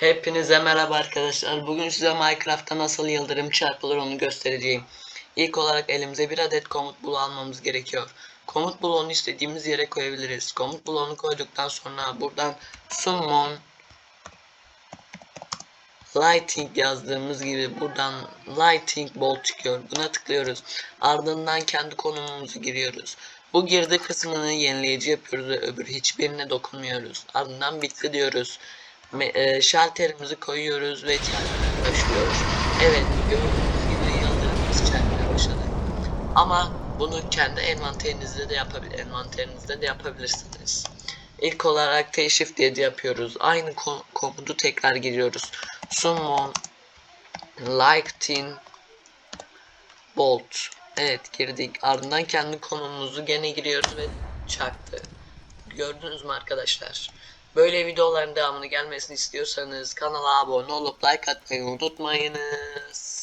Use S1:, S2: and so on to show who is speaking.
S1: Hepinize merhaba arkadaşlar. Bugün size Minecraft'ta nasıl yıldırım çarpılır onu göstereceğim. İlk olarak elimize bir adet komut bloğu almamız gerekiyor. Komut bloğunu istediğimiz yere koyabiliriz. Komut bloğunu koyduktan sonra buradan summon lighting yazdığımız gibi buradan lighting bolt çıkıyor. Buna tıklıyoruz. Ardından kendi konumumuzu giriyoruz. Bu girdi kısmını yenileyici yapıyoruz ve öbür hiçbirine dokunmuyoruz. Ardından bitti diyoruz. E, şalterimizi koyuyoruz ve çarpmaya başlıyoruz. Evet gördüğünüz gibi yıldırımımız çarpmaya başladı. Ama bunu kendi envanterinizde de yapabilir, envanterinizde de yapabilirsiniz. İlk olarak T-Shift diye de yapıyoruz. Aynı ko- komutu tekrar giriyoruz. Summon Lighting Bolt. Evet girdik. Ardından kendi konumumuzu gene giriyoruz ve çaktı. Gördünüz mü arkadaşlar? Böyle videoların devamını gelmesini istiyorsanız kanala abone olup like atmayı unutmayınız.